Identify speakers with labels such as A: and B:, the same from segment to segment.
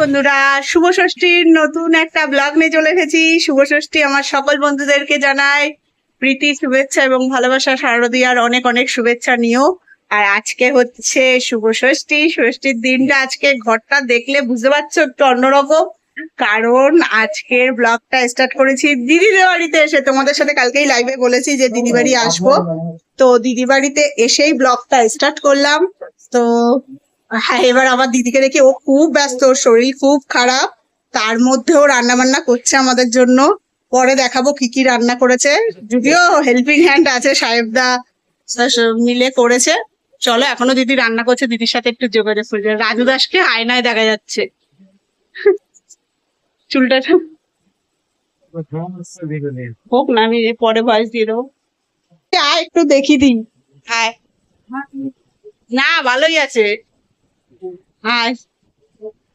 A: বন্ধুরা, শুভ ষষ্ঠীর নতুন একটা ব্লগ নিয়ে চলে এসেছি। শুভ ষষ্ঠী আমার সকল বন্ধুদেরকে জানাই প্রীতি, শুভেচ্ছা এবং ভালোবাসা শারদীয়ার অনেক অনেক শুভেচ্ছা নিও আর আজকে হচ্ছে শুভ ষষ্ঠী। ষষ্ঠীর দিনটা আজকে ঘরটা দেখলে বুঝতে পারছ একটু অন্যরকম। কারণ আজকের ব্লগটা স্টার্ট করেছি দিদিদের বাড়িতে এসে। তোমাদের সাথে কালকেই লাইভে বলেছি যে দিদি বাড়ি আসব। তো দিদি বাড়িতে এসেই ব্লগটা স্টার্ট করলাম। তো হ্যাঁ এবার আমার দিদিকে দেখে ও খুব ব্যস্ত, ওর শরীর খুব খারাপ। তার মধ্যেও রান্না বান্না করছে আমাদের জন্য। পরে দেখাবো কি কি রান্না করেছে। যদিও হেল্পিং হ্যান্ড আছে, সাহেবদা মিলে করেছে। চলো, এখনও দিদি রান্না করছে, দিদির সাথে একটু যোগাযোগ করছে রাজু দাসকে আয়নায় দেখা যাচ্ছে। চুলটা হোক না, আমি পরে ভয়েস দিয়ে দেবো। আয়, একটু দেখি দিই। আয়। না, ভালোই আছে।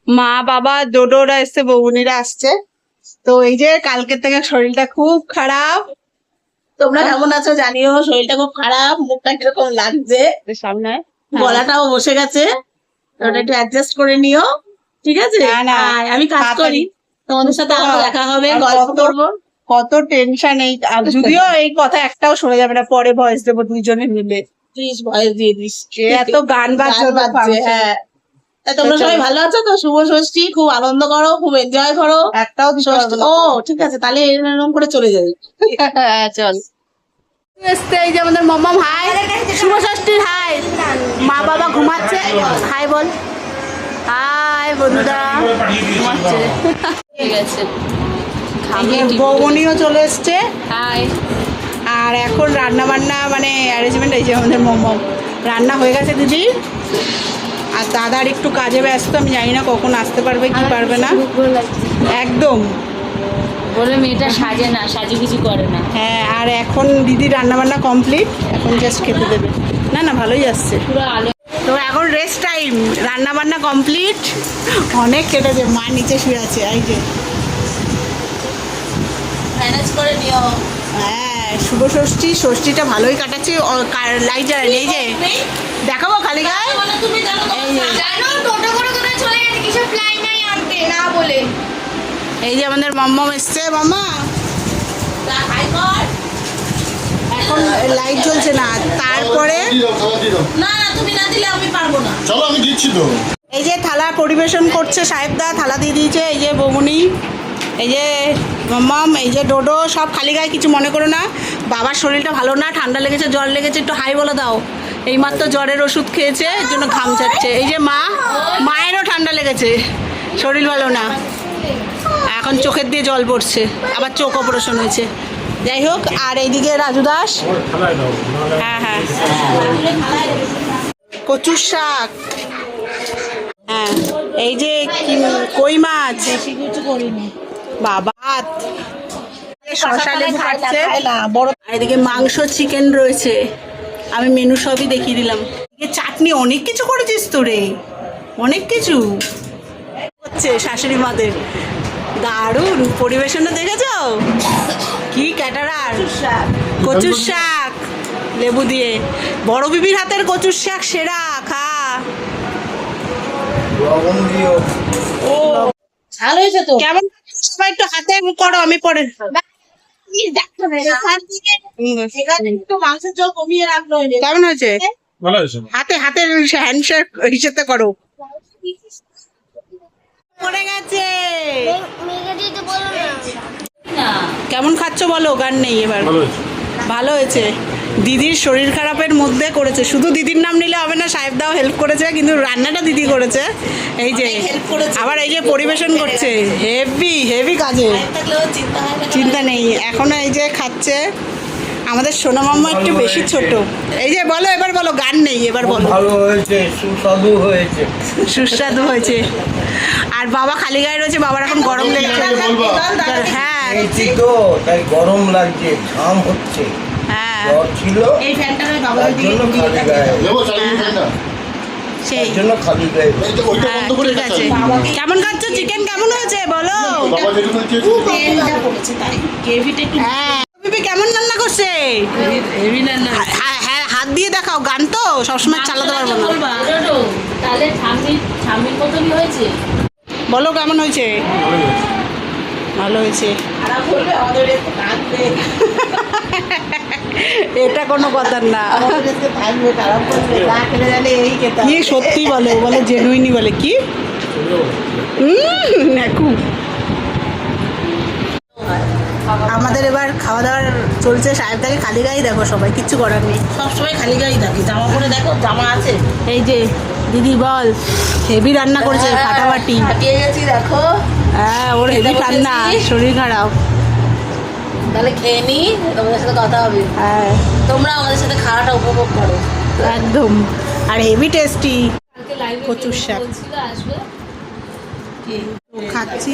A: মা বাবা ডোডোরা এসছে বৌনিরা আসছে। তো এই যে কালকে থেকে শরীরটা খুব খারাপ।
B: তোমরা কেমন আছো জানিও? শরীরটা খুব খারাপ মুখটা কীরকম লাগছে?
A: সামনে।
B: গলাটাও বসে গেছে। ওটা একটু অ্যাডজাস্ট করে নিও ঠিক আছে? আমি কাজ করি। তোমাদের সাথে আবার দেখা হবে গল্প করব।
A: কত টেনশন এই যদিও এই কথা একটাও শোনা যাবে না পরে ভয়েস দেবো দুইজনে মিলে।
B: প্লিজ ভয়েস দিয়ে দিস।
A: এত গান বাজছে,
B: হ্যাঁ। তা তোমরা সবাই ভালো আছো তো? শুভ ষষ্ঠী খুব আনন্দ করো খুব এনজয় করো।
A: একটাও।
B: ও ঠিক আছে তাহলে এরকম করে চলে যাবে।
A: হ্যাঁ, চল।
B: এসছে এই যে আমাদের মম্মাম হাই। শুভ ষষ্ঠীর হাই। মা বাবা ঘুমাচ্ছে। হাই বল। হাই বন্ধুরা। ঘুমাচ্ছে। ঠিক আছে
A: চলে এসছে।
B: হাই।
A: আর এখন রান্না বান্না মানে অ্যারেঞ্জমেন্ট এই যে আমাদের মোমো রান্না হয়ে গেছে দিদি। আর দাদার একটু কাজে ব্যস্ত আমি জানি না কখন আসতে পারবে কি পারবে না। একদম।
C: বলে মেয়েটা সাজে না সাজু কিছু করে না।
A: হ্যাঁ আর এখন দিদি রান্না বান্না কমপ্লিট এখন জাস্ট খেতে দেবে। না না ভালোই আসছে।
C: পুরো আলো।
A: তো এখন রেস্ট টাইম রান্না বান্না কমপ্লিট অনেক কেটেছে মা নিচে শুয়ে আছে এই যে।
B: ম্যানেজ করে নিও।
A: হ্যাঁ শুভ ষষ্ঠী। ষষ্ঠীটা ভালোই কাটাচ্ছি। লাইট জ্বালানি এই যে। দেখাবো খালি গায়ে এই যে আমাদের মাম্মাম এসছে মাম্মা। এখন লাইট জ্বলছে না। তারপরে
D: দিয়ে দাও, খাবার দিয়ে দাও।
B: না না তুমি না দিলে আমি পারব না
D: চলো আমি দিচ্ছি তো।
A: এই যে থালা পরিবেশন করছে সাহেবদা থালা দিয়ে দিয়েছে এই যে বৌমনি। এই যে মাম, এই যে ডোডো, সব খালি গায়ে কিছু মনে করো না। বাবার শরীরটা ভালো না, ঠান্ডা লেগেছে, জ্বর লেগেছে, একটু হাই বলে দাও। এইমাত্র জ্বরের ওষুধ খেয়েছে, এর জন্য ঘাম ছাড়ছে এই যে মা, মায়েরও ঠান্ডা লেগেছে, শরীর ভালো না। এখন চোখের দিয়ে জল পড়ছে, আবার চোখ অপারেশন হয়েছে। যাই হোক, আর এইদিকে রাজু দাস। হ্যাঁ হ্যাঁ। কচুর শাক। হ্যাঁ এই যে কই মাছ?
B: কিছু করিনি
A: বাবা শশা লেবু কাটছে
B: বড়
A: এদিকে মাংস চিকেন রয়েছে। আমি মেনু সবই দেখিয়ে দিলাম। চাটনি অনেক কিছু করেছিস তো রে। অনেক কিছু। হচ্ছে শাশুড়ি মাদের। দারুণ পরিবেশনটা দেখেছ? কি ক্যাটারার? কচুর শাক। লেবু দিয়ে। বড় বিবির হাতের কচুর শাক সেরা খা। ও
B: ভালো হয়েছে তো?
A: কেমন সবাই একটু হাতে করো আমি পরে কেমন হয়েছে?
D: ভালো
A: হাতে হাতের হ্যান্ডশেক হিসেবে করো। পড়ে গেছে।
E: মেয়েকে দিতে বলো না
C: না
A: কেমন খাচ্ছ বলো? গান নেই এবার।
D: ভালো হয়েছে।
A: দিদির শরীর খারাপের মধ্যে করেছে। শুধু দিদির নাম নিলে হবে না সাহেবদাও হেল্প করেছে কিন্তু রান্নাটা দিদি করেছে। এই যে আবার এই যে পরিবেশন করছে। হেভি হেভি কাজে।
B: চিন্তা
A: নেই। এখনও এই যে খাচ্ছে আমাদের সোনা মাম্মা একটু বেশি ছোট। এই যে বলো এবার বলো গান নেই এবার বলো।
F: ভালো হয়েছে সুস্বাদু হয়েছে।
A: সুস্বাদু হয়েছে। আর বাবা খালি গায়ে রয়েছে বাবার এখন গরম লেগেছে। হ্যাঁ।
F: তো তাই গরম লাগছে ঘাম হচ্ছে। ছিল
B: এই ফ্যানটা আমি বাবার দিকে
A: সেই।
F: জন্য খালি
A: হ্যাঁ
D: বন্ধ করে
A: ঠিক আছে।
D: খাচ্ছি।
A: কেমন খাচ্ছ চিকেন কেমন হয়েছে? বলো। হ্যাঁ। কেমন রান্না করছে? হ্যাঁ হ্যাঁ হাত দিয়ে দেখাও গান তো সবসময় চালাতে পারব না। বলো কেমন হয়েছে। ভালো হয়েছে। এটা কোনো কথা না। কি সত্যি বলে? বলে জেনুইনি বলে। কি? হুম দেখো আমাদের এবার খাওয়া দাওয়ার চলছে সাহেবদাকে খালি গায়ে দেখো সবাই কিচ্ছু করার নেই।
B: সবসময় খালি গায়ে থাকি জামা পরে দেখো জামা আছে।
A: এই যে দিদি বল হেভি রান্না করেছে ফাটাফাটি
B: হাঁটিয়ে গেছি দেখো।
A: হ্যাঁ ওর হেভি ঠান্ডা শরীর খারাপ।
B: তাহলে খেয়ে নি তোমাদের সাথে কথা হবে।
A: হ্যাঁ।
B: তোমরা আমাদের সাথে খাওয়াটা উপভোগ করো।
A: একদম। আর হেভি টেস্টি কচুর শাক। খাচ্ছি।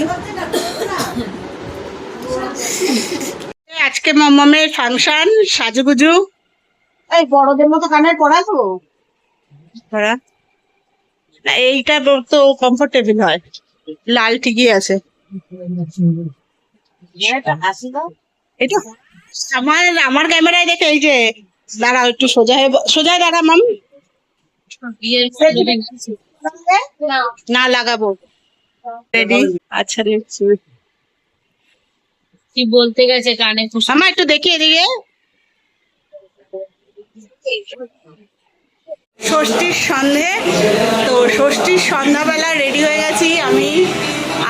A: আজকে মমের ফাংশন সাজুগুজু। এই বড়দের মতো কানের পড়া তো। পড়া এইটা তো কমফোর্টেবল হয়। লাল ঠিকই আছে। এটা আমার আমার ক্যামেরায় দেখে এই যে দাঁড়াও একটু সোজা হয়ে সোজা দাঁড়া মাম না লাগাবো। রেডি আচ্ছা
C: কি বলতে গেছে কানে
A: মামা একটু দেখি এদিকে। ষষ্ঠীর সন্ধে তো ষষ্ঠীর সন্ধ্যাবেলা রেডি হয়ে গেছি। আমি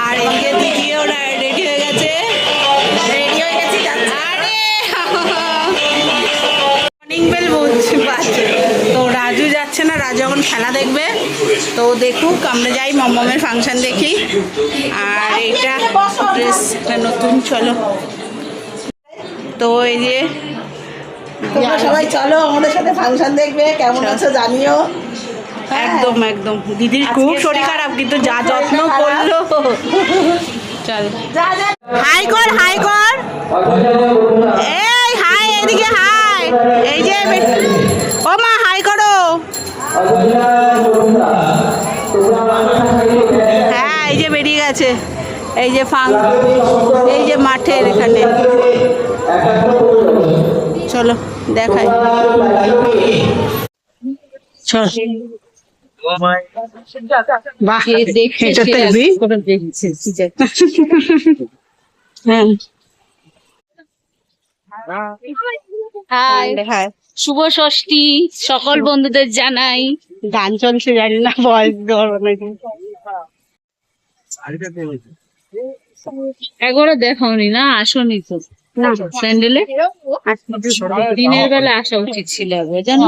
A: আর এদিকে দিদিও রেডি হয়ে গেছে। রেডি হয়ে গেছি আরে! মর্নিং বেল বলছে তো রাজু যাচ্ছে না রাজু এখন খেলা দেখবে। তো দেখুক আমরা যাই মমমের ফাংশন দেখি। আর এইটা ড্রেস নতুন চলো। তো এই যে
B: তোমরা সবাই চলো আমাদের সাথে ফাংশন দেখবে। কেমন আছো জানিও।
A: একদম একদম। দিদির খুব শরীর খারাপ কিন্তু যা যত্ন করল। চল। হাই কর হাই কর। এই হাই এদিকে হাই। এই যে ও মা হাই করো। হ্যাঁ এই যে বেরিয়ে গেছে। এই যে ফাং এই যে মাঠের এখানে। চলো দেখাই। চল।
C: শুভ ষষ্ঠী সকল বন্ধুদের জানাই।
A: গান চলছে জানি না বয়স
C: একবারও দেখাওনি না? আসনি তো। স্যান্ডেলে দিনের বেলা আসা উচিত ছিল জানো?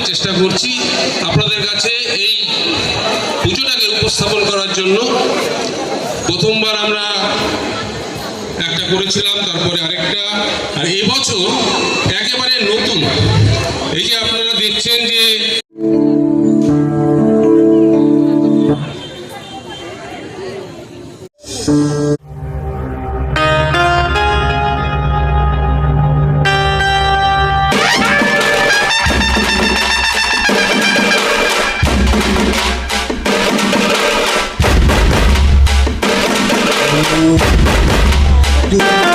G: ভাবে চেষ্টা করছি আপনাদের কাছে এই পুজোটাকে উপস্থাপন করার জন্য। প্রথমবার আমরা একটা করেছিলাম, তারপরে আরেকটা। আর এবছর একেবারে নতুন। এই যে আপনারা দেখছেন যে
A: you.